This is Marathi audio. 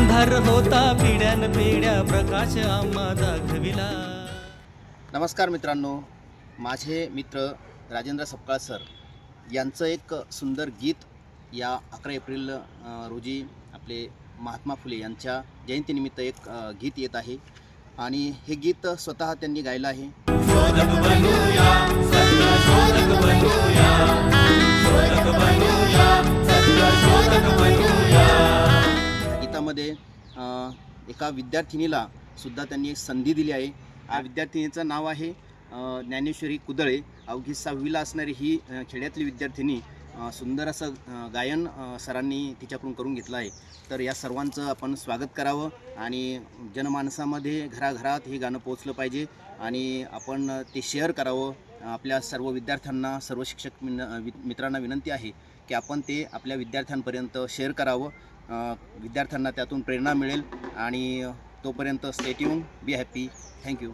अंधार होता पिढ्यान पिढ्या प्रकाश आम्हा दाखविला. नमस्कार मित्रांनो माझे मित्र राजेंद्र सपकाळ सर यांचं एक सुंदर गीत या अकरा एप्रिल रोजी आपले महात्मा फुले यांच्या जयंतीनिमित्त एक गीत येत आहे. आणि हे गीत स्वतः त्यांनी गायलं आहे. यामध्ये एका विद्यार्थिनीला सुद्धा त्यांनी एक संधी दिली आहे. या विद्यार्थिनीचं नाव आहे ज्ञानेश्वरी कुदळे. अवघी सहावीला असणारी ही खेड्यातली विद्यार्थिनी सुंदर असं गायन सरांनी तिच्याकडून करून घेतलं आहे. तर या सर्वांचं आपण स्वागत करावं आणि जनमानसामध्ये घराघरात हे गाणं पोचलं पाहिजे आणि आपण ते शेअर करावं. आपल्या सर्व विद्यार्थ्यांना सर्व शिक्षक मिन मित्रांना विनंती आहे की आपण ते आपल्या विद्यार्थ्यांपर्यंत शेअर करावं. विद्यार्थ्यांना त्यातून प्रेरणा मिळेल आणि तोपर्यंत स्टेट्यून बी हॅपी थँक्यू